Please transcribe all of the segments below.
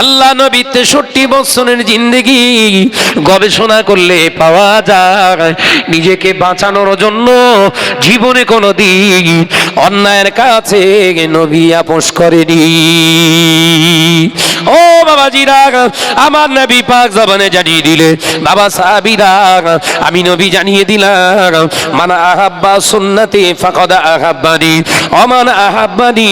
আল্লাহ নবী তেষট্টি বছরের জিন্দগি গবেষণা করলে পাওয়া যায়। নিজেকে বাঁচানোর জন্য জীবনে কোনো দিন অন্যায়ের কাছে নবী আপোষ করেনি। ও বাবাজিরা, আমার নবী পাক জবানে জানিয়ে দিলে, বাবা সাহাবিরা, আমি নবী জানিয়ে দিলাম, মান আহাব্বা সুন্নতি ফাকাদ আহাব্বানি অমান আহাব্বানি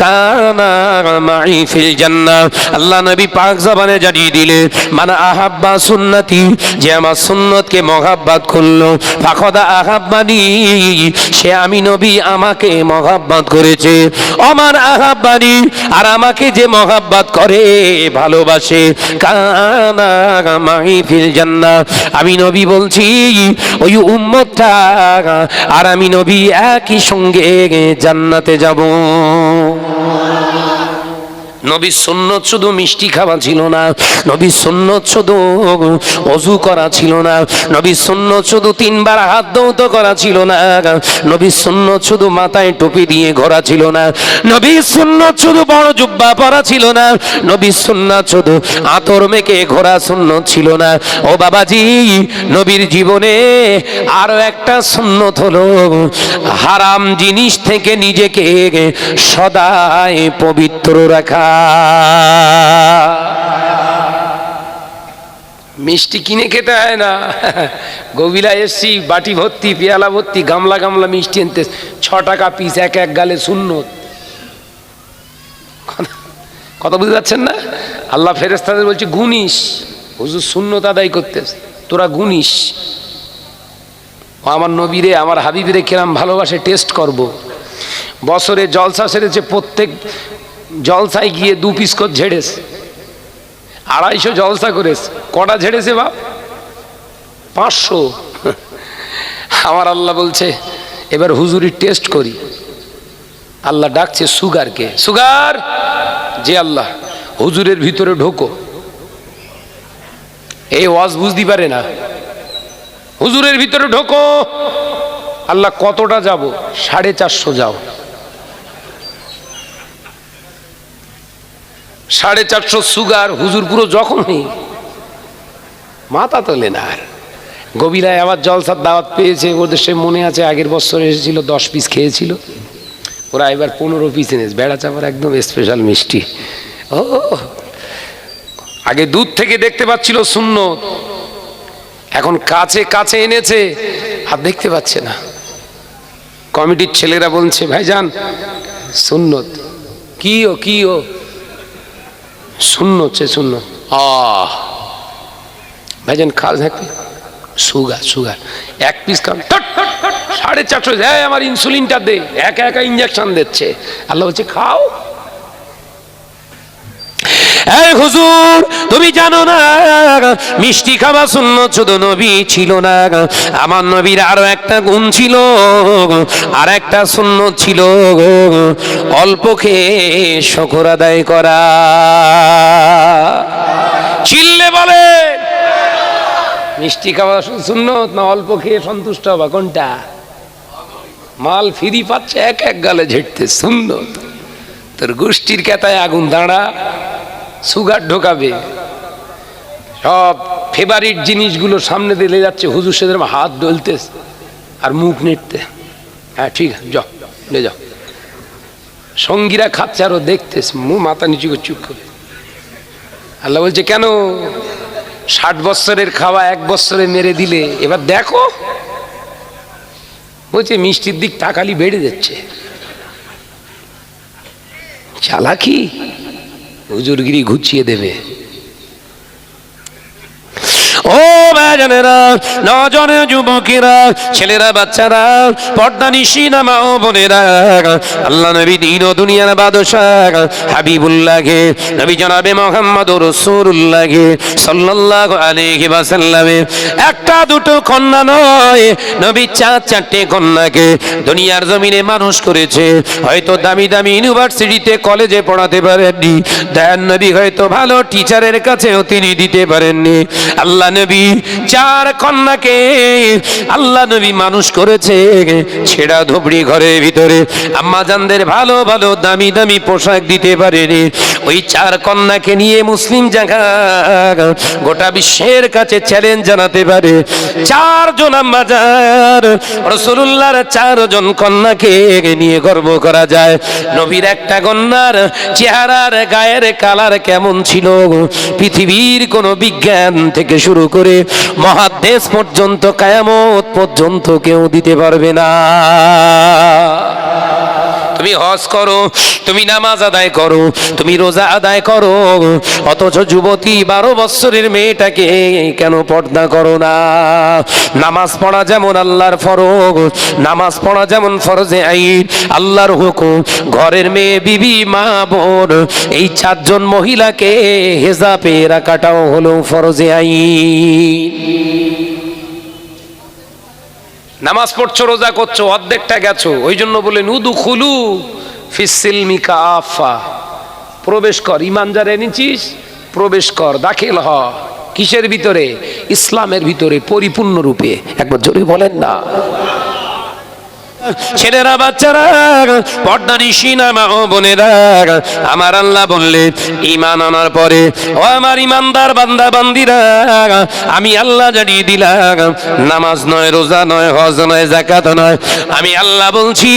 কানা মাই ফিল জান্নাহ। আল্লাহ নবী পাক জবানে জানিয়ে দিলে, মান আহাব্বা সুন্নতি যে আমার সুন্নতকে মহাব্বাত করল। ফাকাদ আহাব্বানি সে আমি নবী আমাকে মহাব্বাত করেছে। আমার আহাব্বানি আর আমাকে যে মহাব্বাত করে, ভালোবাসে। কানা মাই ফিল জান্নাহ আমি নবী বলছি, ওই উম্মতটা, আর আমি নবী একই সঙ্গে জান্নাতে যাব। নবীর সুন্নত শুধু মিষ্টি খাওয়া ছিল না নবীর সুন্নত শুধু অজু করা ছিল না নবীর সুন্নত শুধু তিনবার হাত দৌত করা ছিল না নবীর সুন্নত শুধু মাথায় টুপি দিয়ে ঘোরা ছিল না নবীর সুন্নত শুধু বড় জুব্বা পরা ছিল না নবীর সুন্নত শুধু আতর মেকে ঘোরা সুন্নত ছিল না। ও বাবাজি, নবীর জীবনে আরও একটা সুন্নত হলো, হারাম জিনিস থেকে নিজেকে সদাই পবিত্র রাখা। মিষ্টি কিনে খেতে হয় না। গভীরা এসছি, বাটি ভর্তি, পেয়ালা ভর্তি, গামলা গামলা মিষ্টি আনতে। ছ টাকা পিস এক এক গালে শূন্য কথা বুঝতে পারছেন না? আল্লাহ ফেরেস্তাদের বলছে, গুনিস। হুজুর শূন্যতা আদায় করতেছে। তোরা গুনিস। আমার নবীরে, আমার হাবিবিরে কিরাম ভালোবাসে, টেস্ট করব। বছরে জলসা সেরেছে প্রত্যেক জলসায় গিয়ে দু পিস করে ঝেড়েছে? আড়াইশো জলসা করেছে। কটা ঝেড়েছে বাপ? পাঁচশো। আমার আল্লাহ বলছে, এবার হুজুরি টেস্ট করি। আল্লাহ ডাকছে, সুগারকে। সুগার? যে আল্লাহ। হুজুরের ভিতরে ঢোকো। এই ওয়াজ বুঝতে পারে না। হুজুরের ভিতরে ঢোকো। আল্লাহ কতটা যাব? সাড়ে চারশো যাও। সাড়ে চারশো সুগার, হুজুর পুরো জখম হয়ে মাথা তোলে না আর গভীরায় আবার জলসার দাওয়াত পেয়েছে, ওদের সে মনে আছে আগের বছর এসেছিল, দশ পিস খেয়েছিল। ওরা এবার পনেরো পিস এনেছে, বেড়া চাপার একদম স্পেশাল মিষ্টি। ও আগে দূর থেকে দেখতে পাচ্ছিল শূন্য এখন কাছে কাছে এনেছে, আর দেখতে পাচ্ছে না। কমিটির ছেলেরা বলছে, ভাইজান, সুন্নত। কি ও কি ও? শূন্য হচ্ছে শূন্য আহ। ভাইজান খাল থাকবে সুগার সুগার। এক পিস খান সাড়ে চারশো হ্যাঁ আমার ইনসুলিনটা দে। একা একা ইঞ্জেকশন দিচ্ছে। আল্লাহ বলছে খাও। এই হুজুর, তুমি জানো না, মিষ্টি খাওয়া শূন্য শুধু নবী ছিল না। আমার নবীর আরও একটা গুণ ছিল, আর একটা শূন্য ছিল, অল্প খেয়ে শকর আদায় করা। চিল্লে বলে, মিষ্টি খাওয়া শূন্য না, অল্প খেয়ে সন্তুষ্ট হবা কোনটা? মাল ফিরি পাচ্ছে, এক এক গালে ঝেড়তে সুন্দর তোর গোষ্ঠীর কেতায় আগুন দাঁড়া। সুগার ঢোকাবে। সব ফেভারিট জিনিসগুলো সামনে দিলে যাচ্ছে, হুজুর সেদের হাত ডলতে আর মুখ নেটতে হ্যাঁ ঠিক আছে, যাও লে যাও। সঙ্গীরা খাচ্ছে আরও দেখতেস মু মাথা নিচু করে চুপ করে। আল্লাহ বলছে, কেন? ষাট বছরের খাওয়া এক বছরে মেরে দিলে, এবার দেখো। বলছে, মিষ্টির দিক তাকালি বেড়ে যাচ্ছে। চালাকি? হুজুরগিরি ঘুচিয়ে দেবে। ও বাজানেরা নজনে যুবকেরা, ছেলেরা, বাচ্চারা, পর্দা নিশিনা মা ও বোনেরা, আল্লাহ নবী দিন ও দুনিয়ার বাদশাহ হাবিবুল্লাহকে, নবী জনাবে মোহাম্মদ রসুল্লাহকে সাল্লাল্লাহু আলাইহি ওয়াসাল্লামে, একটা দুটো কন্যা নয়, নবী চার চারটে কন্যাকে দুনিয়ার জমিনে মানুষ করেছে। হয়তো দামি দামি ইউনিভার্সিটিতে কলেজে পড়াতে পারেননি দেন নবী হয়তো ভালো টিচারের কাছেও তিনি দিতে পারেননি। আল্লাহ নবী, চার কন্যাকে আল্লাহ নবী মানুষ করেছে। ছেঁড়া ধুবড়ি ঘরের ভিতরে। আম্মা জানদের ভালো ভালো, দামি দামি পোশাক দিতে পারেনি। ওই চার কন্যাকে নিয়ে মুসলিম জায়গা গোটা বিশ্বের কাছে চ্যালেঞ্জ জানাতে পারে। চারজন আম্মা যার রসুল্লাহর চারজন কন্যাকে নিয়ে গর্ব করা যায়। নবীর একটা কন্যার চেহারার গায়ের কালার কেমন ছিল? পৃথিবীর কোন বিজ্ঞান থেকে শুরু করে মহাদেশ পর্যন্ত কায়ামত পর্যন্ত কেউ দিতে পারবে না। তুমি হজ করো, তুমি নামাজ আদায় করো, তুমি রোজা আদায় করো। অথচ যুবতী বারো বছরের মেয়েটাকে কেন পর্দা করো না? নামাজ পড়া যেমন আল্লাহর ফরজ, নামাজ পড়া যেমন ফরজে আইন, আল্লাহর হুকুম। ঘরের মেয়ে বিবি, মা, বোন, এই চারজন মহিলাকে হেজাবে রাখাটাও হলো ফরজে আইন। নামাজ পড়ছো, রোজা করছ, অর্ধেকটা গেছো। ওই জন্য বলে নুদু খুলু ফিসিলমিকা আফা প্রবেশ কর ইমান যারা এনেছিস, প্রবেশ কর, দাখিল হ। কিসের ভিতরে? ইসলামের ভিতরে পরিপূর্ণ রূপে একবার জোরে বলেন না। ছেলেরা, বাচ্চারা, পর্দা নিশিনা মা ও বোনেরা, আমার আল্লাহ বললেন ইমান আনার পরে, ও আমার ইমানদার বান্দা, বান্দিরা, আমি আল্লাহ জানিয়ে দিলাম, নামাজ নয়, রোজা নয়, হজ নয় জাকাত নয়। আমি আল্লাহ বলছি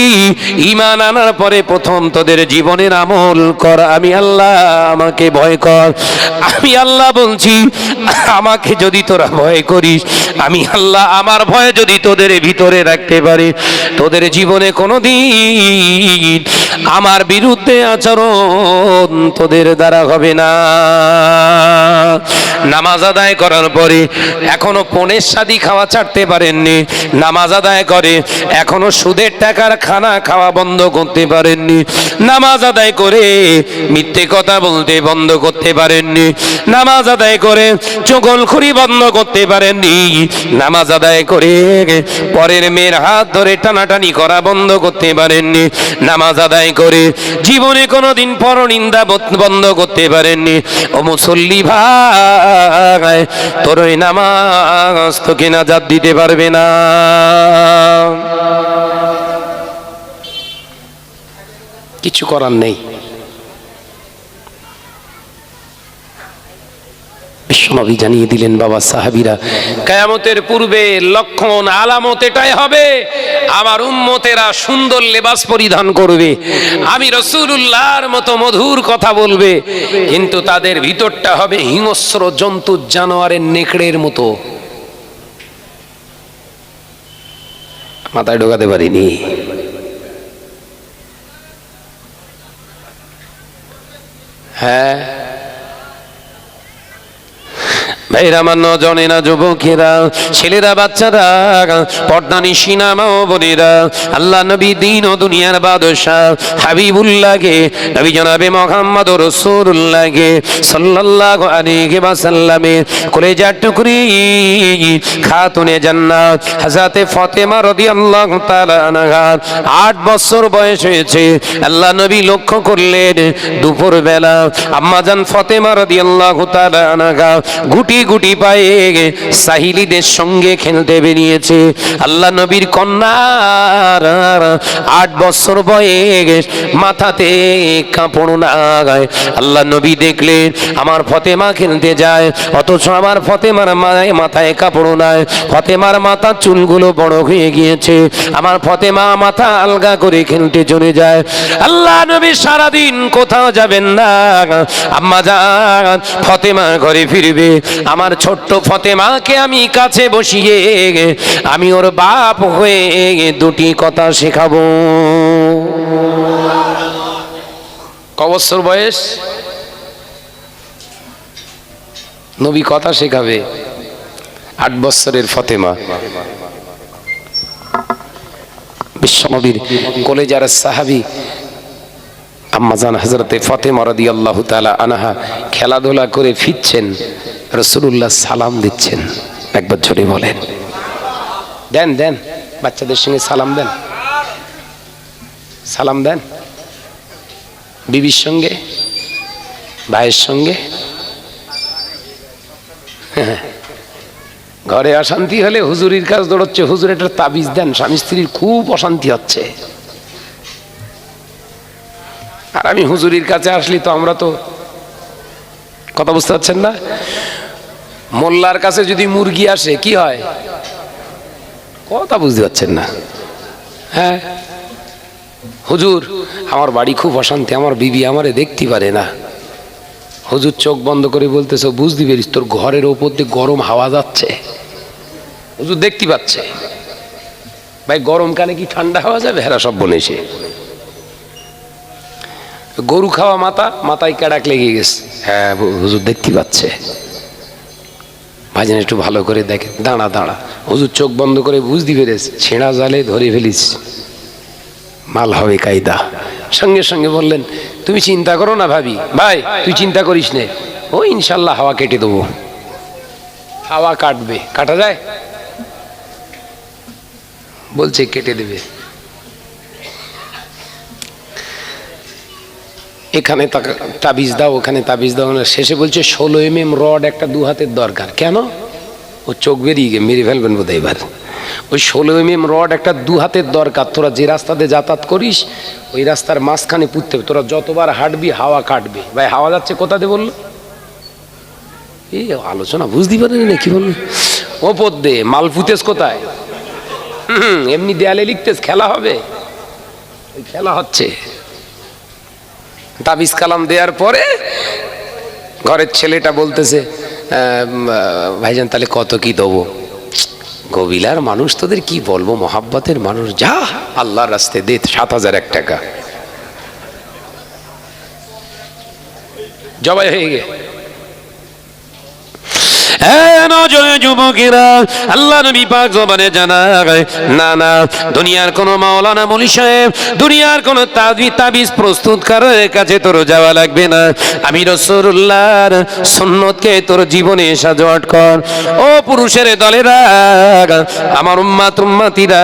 ইমান আনার পরে প্রথম তোদের জীবনের আমল কর, আমি আল্লাহ আমাকে ভয় কর। আমি আল্লাহ বলছি, আমাকে যদি তোরা ভয় করিস, আমি আল্লাহ আমার ভয় যদি তোদের ভিতরে রাখতে পারি, তোদের জীবনে কোনোদিন আমার বিরুদ্ধে আচরণ তোদের দ্বারা হবে না। নামাজ আদায় করার পরে এখনও পনেরো সাদি খাওয়া ছাড়তে পারেননি। নামাজ আদায় করে এখনও সুদের টাকার খানা খাওয়া বন্ধ করতে পারেননি। নামাজ আদায় করে মিথ্যে কথা বলতে বন্ধ করতে পারেননি। নামাজ আদায় করে চগলখুরি বন্ধ করতে পারেননি। নামাজ আদায় করে পরের মেয়ের হাত ধরে টানাটানি করা বন্ধ করতে পারেননি, নামাজ আদায় করে জীবনে কোনোদিন পরনিন্দা নিন্দা বন্ধ করতে পারেননি। ও মুসল্লি ভাই, তোর ওই নামাজ তোকে নাজাত দিতে পারবে না। কিছু করার নেই। বিশ্বনবী জানিয়ে দিলেন বাবা সাহাবিরা। কেয়ামতের পূর্বে লক্ষণ আলামত এটাই হবে, আমার উম্মতেরা সুন্দর লেবাস পরিধান করবে, আমি রসুল্লাহর মতো মধুর কথা বলবে, কিন্তু তাদের ভিতরটা হবে হিংস্র জন্তু জানোয়ারের নেকড়ের মতো। মাথায় ঢোকাতে পারিনি। হ্যাঁ? ভাইরা আমার নজনে যুবকেরা, ছেলেরা, বাচ্চারা, পর্দা নিশিনা মা বোনেরা, আল্লাহ নবী দিন ও দুনিয়ার বাদশাহ, হাবিবুল্লাহকে, নবী জনাবে মোহাম্মদ রসুল্লাহকে সাল্লাল্লাহু আলাইহি ওয়াসাল্লামে কলেজার টুকরি, খাতুনে জান্নাত, হযরতে ফাতেমা রাদিয়াল্লাহু তাআলা আনহা, আট বছর বয়স হয়েছে। আল্লাহ নবী লক্ষ্য করলেন দুপুর বেলা আম্মাজান ফাতেমা রাদিয়াল্লাহু তাআলা আনহা গুটি গুটি পায়ে সাহিলীদের সঙ্গে খেলতে বেরিয়েছে। আল্লাহ নবীর কন্যার আট বছর বয়স মাথাতে কাপড় না আল্লাহ নবী দেখলেন, আমার ফতেমা খেলতে যায়, অথচ আমার ফতেমার মায়, মাথায় কাপড় নাই। ফতেমার মাথার চুলগুলো বড় হয়ে গিয়েছে। আমার ফতেমা মাথা আলগা করে খেলতে চলে যায়। আল্লাহ নবী সারাদিন কোথাও যাবেন না। আম্মা যান ফতেমা ঘরে ফিরবে। আমার ছোট্ট ফতেমাকে আমি কাছে বসিয়ে আমি ওর বাপ হয়ে দুটি কথা শেখাবো। ক বছর বয়স? নবী কথা শেখাবে আট বছরের ফতেমা। বিশ্বনবীর কলেজার সাহাবি আম্মাজান হজরতে ফতেমা রদি আল্লাহ তালা আনাহা খেলাধুলা করে ফিরছেন রসুল্লাহ সালাম দিচ্ছেন। একবার জোরে বলেন। দেন দেন, বাচ্চাদের সঙ্গে সালাম দেন। সালাম দেন। বিবির সঙ্গে, ভাইয়ের সঙ্গে। ঘরে অশান্তি হলে হুজুরির কাজ দৌড়চ্ছে, হুজুর একটা তাবিজ দেন, স্বামী স্ত্রীর খুব অশান্তি হচ্ছে। আর আমি হুজুরির কাছে আসলি তো আমরা তো কথা বুঝতে পারছেন না? মোল্লার কাছে যদি মুরগি আসে, কি হয়? কথা বুঝতে পারছেন না। হ্যাঁ? হুজুর, আমার বাড়ি খুব অশান্তি, আমার বিবি আমারে দেখতে পারে না। হুজুর চোখ বন্ধ করে বলতেছ, বুঝতে পারিস তোর ঘরের ওপর দিয়ে গরম হাওয়া যাচ্ছে। হুজুর দেখতে পাচ্ছে। ভাই গরমকালে কি ঠান্ডা হাওয়া যাবে? হেরা সব বনেছে গরু খাওয়া মাথা মাথায় ক্যাডাক লেগে গেছে। হ্যাঁ হুজুর দেখতে পাচ্ছে। ভাইজান একটু ভালো করে দেখে দাঁড়া দাঁড়া। হুজুর চোখ বন্ধ করে বুঝতে পেরেছে। ছেঁড়া জালে ধরে ফেলিস। মাল হবে কায়দা। সঙ্গে সঙ্গে বললেন তুমি চিন্তা করো না ভাবি। ভাই তুই চিন্তা করিস নে। ও ইনশাল্লাহ হাওয়া কেটে দেবো। হাওয়া কাটবে। কাটা যায়? বলছে কেটে দেবে। এখানে তাবিজ দাও, ওখানে তাবিজ দাও না। শেষে বলছে, ষোলো এম এম রড একটা দু হাতের দরকার। কেন? ও চোখ বেরিয়ে গিয়ে মেরে ফেলবেন বোধ এবার। ওই ষোলো এম এম রড একটা দু হাতের দরকার। তোরা যে রাস্তাতে যাতায়াত করিস, ওই রাস্তার মাঝখানে পুঁততে হবে। তোরা যতবার হাঁটবি, হাওয়া কাটবে। ভাই, হাওয়া যাচ্ছে কোথাতে বলল? এই আলোচনা বুঝতে পারেন না কি বলল ওপর দে, মাল ফুতেস কোথায়? এমনি দেয়ালে লিখতেস, খেলা হবে। ওই খেলা হচ্ছে। তাবিজ কালাম দেওয়ার পরে ঘরের ছেলেটা বলতেছে ভাইজান, তাহলে কত কি দেবো? গবিলার মানুষ তোদের কি বলব? মহাব্বতের মানুষ, যা আল্লাহর রাস্তে দে, সাত হাজার এক টাকা। জবাই হয়ে গে নজরে যুবকেরা, আল্লাহ তোর জীবনে কর। ও পুরুষের আমার উম্মাতিরা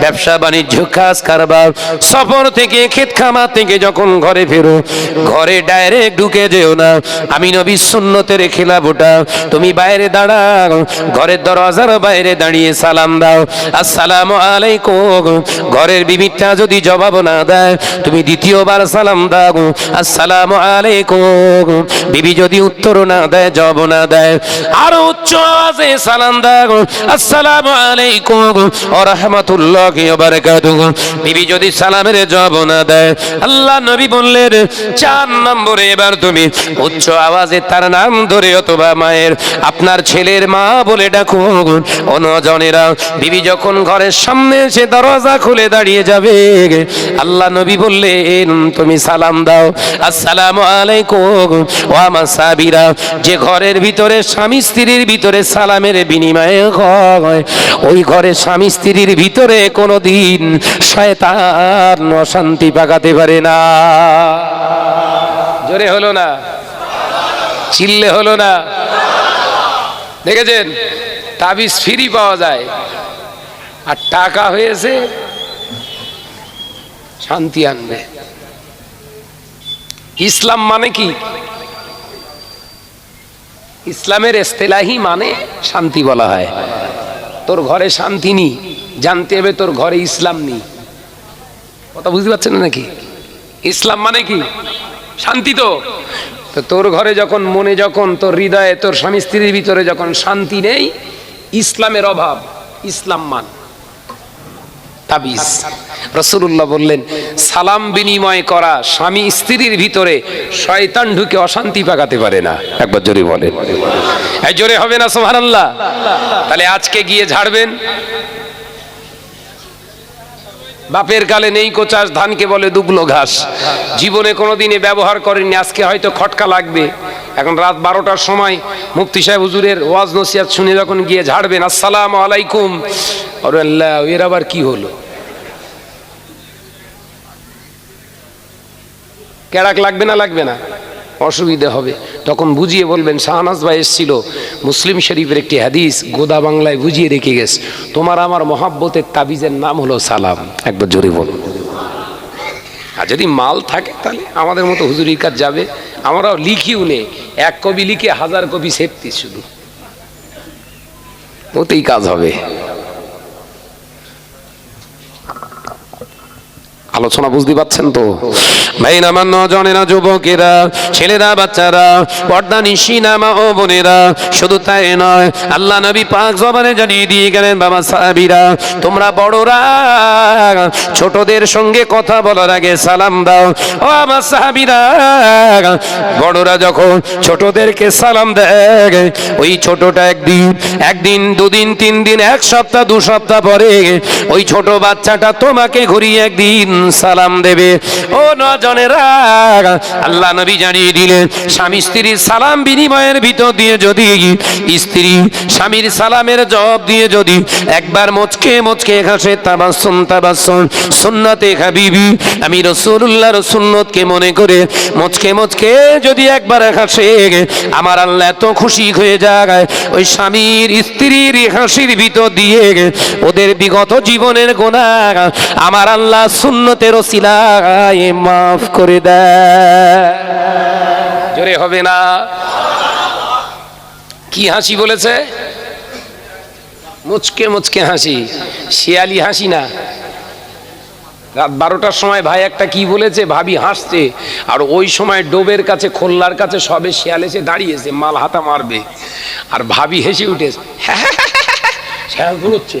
ব্যবসা, বাণিজ্য, কাজ, কারবার, সফর থেকে ক্ষেত থেকে যখন ঘরে ফেরো, ঘরে ডাইরেক্ট ঢুকে যেও না। আমি নবী সুন্নতের খেলাফোটা তুমি বাইরে দাঁড়াও, ঘরের দরজার বাইরে দাঁড়িয়ে সালাম দাও। আসসালামু আলাইকুম। ঘরের বিবিটা যদি জবাব না দেয়, তুমি দ্বিতীয়বার সালাম দাও। আসসালামু আলাইকুম। বিবি যদি উত্তর না দেয়, জবাব না দেয়, আরও উচ্চ আওয়াজে সালাম দাও। আসসালামু আলাইকুম ওয়া রাহমাতুল্লাহি ওয়া বারাকাতুহু। বিবি যদি সালামের জবাব না দেয়, আল্লাহ নবী বললেন, চার নম্বরে এবার তুমি উচ্চ আওয়াজে তার নাম ধরে অথবা মায়ের আপনার ছেলের মা বলে ডাকুন অনজনেরা বিবি যখন ঘরের সামনে এসে দরজা খুলে দাঁড়িয়ে যাবে আল্লাহ নবী বললেন, তুমি সালাম দাও। আসসালামু আলাইকুম। ও আমার সাবিরা যে ঘরের ভিতরে স্বামী স্ত্রীর ভিতরে সালামের বিনিময়ে হয়, ওই ঘরে স্বামী স্ত্রীর ভিতরে কোনোদিন শয়তান অশান্তি পাকাতে পারে না। জোরে হলো না? চিল্লে হলো না? দেখেছেন? তাবিজ ফ্রি পাওয়া যায়। আর টাকা হয়েছে, শান্তি আনবে। ইসলাম মানে কি? ইসলামের এস্তেলাহি মানে শান্তি বলা হয়। তোর ঘরে শান্তি নি জানতে হবে তোর ঘরে ইসলাম নেই। কথা বুঝতে পারছেন নাকি? ইসলাম মানে কি? শান্তি তো। তো তোর ঘরে যখন মনে যখন তোর হৃদয়ে তোর স্বামী স্ত্রীর ভিতরে যখন শান্তি নেই, ইসলামের অভাব, ইসলাম মান। তাবিজ। রসুল্লাহ বললেন, সালাম বিনিময় করা স্বামী স্ত্রীর ভিতরে শয়তান ঢুকে অশান্তি পাকাতে পারে না। একবার জোরে বলেন। জোরে হবে না সোহানাল্লাহ তাহলে আজকে গিয়ে ঝাড়বেন? বাপের কালে নেই কোচাস, ধানকে বলে দুবলো ঘাস। জীবনে কোনোদিনে ব্যবহার করেনি আজকে হয়তো খটকা লাগবে। এখন রাত বারোটার সময় মুফতি সাহেব হুজুরের ওয়াজ নসিয়াত শুনে যখন গিয়ে ঝাড়বেন, আসসালাম আলাইকুম। আল্লাহ, এর আবার কি হলো? ক্যারাক লাগবে না লাগবে না? অসুবিধা হবে। তখন বুঝিয়ে বলবেন, শাহনাজ ভাই এসেছিল। মুসলিম শরীফের একটি হাদিস গোদা বাংলায় বুঝিয়ে রেখে গেছে। তোমার আমার মহাব্বতের তাবিজের নাম হলো সালাম। একবার জোরে বল। আর যদি মাল থাকে তাহলে আমাদের মতো হুজুরির কাজ যাবে। আমরাও লিখিও নে। এক কবি লিখে হাজার কবি সেফতি শুধু। ওতেই কাজ হবে। আলোচনা বুঝতে পারছেন তো? ভাই আমার নজনেরা যুবকেরা, ছেলেরা, বাচ্চারা, পর্দা নিশিনা মা ও বোনেরা, শুধু তাই নয়, আল্লাহ নবী পাক জবানে জানিয়ে দিয়ে গেলেন, বাবা সাহাবিরা, তোমরা বড়রা, ছোটদের সঙ্গে কথা বলার আগে সালাম দাও। ও আমার সাহাবিরা, বড়রা যখন ছোটদেরকে সালাম দেয়, ওই ছোটটা একদিন একদিন, দুদিন, তিন দিন, এক সপ্তাহ, দু সপ্তাহ পরে ওই ছোট বাচ্চাটা তোমাকে ঘুরিয়ে একদিন সালাম দেবে। ও নজনেরা আল্লাহ নবী জানিয়ে দিলেন, স্বামী স্ত্রীর সালাম বিনিময়ের ভিতর দিয়ে যদি, স্ত্রী স্বামীর সালামের জবাব দিয়ে যদি, একবার মুচকে মুচকে হাসে, তাবাসুন তাবাসুন, সুন্নাতে হাবিবি, আমি রসুল্লাহ রসুন্নতকে মনে করে মুচকে মুচকে যদি একবার হাসে, আমার আল্লাহ এত খুশি হয়ে যায়, ওই স্বামীর স্ত্রীর হাসির ভিতর দিয়ে, ওদের বিগত জীবনের গোনা আমার আল্লাহ সুন্নতের ওসিলায় মাফ করে দেয় জোরে হবে না কি হাসি বলেছে মুচকে মুচকে হাসি শিয়ালি হাসি না রাত বারোটার সময় ভাই একটা কি বলেছে ভাবি হাসছে আর ওই সময় ডোবের কাছে খোল্লার কাছে সবে শিয়াল এসে দাঁড়িয়েছে মাল হাতা মারবে আর ভাবি হেসে উঠেছে শিয়াল ঘুরোচ্ছে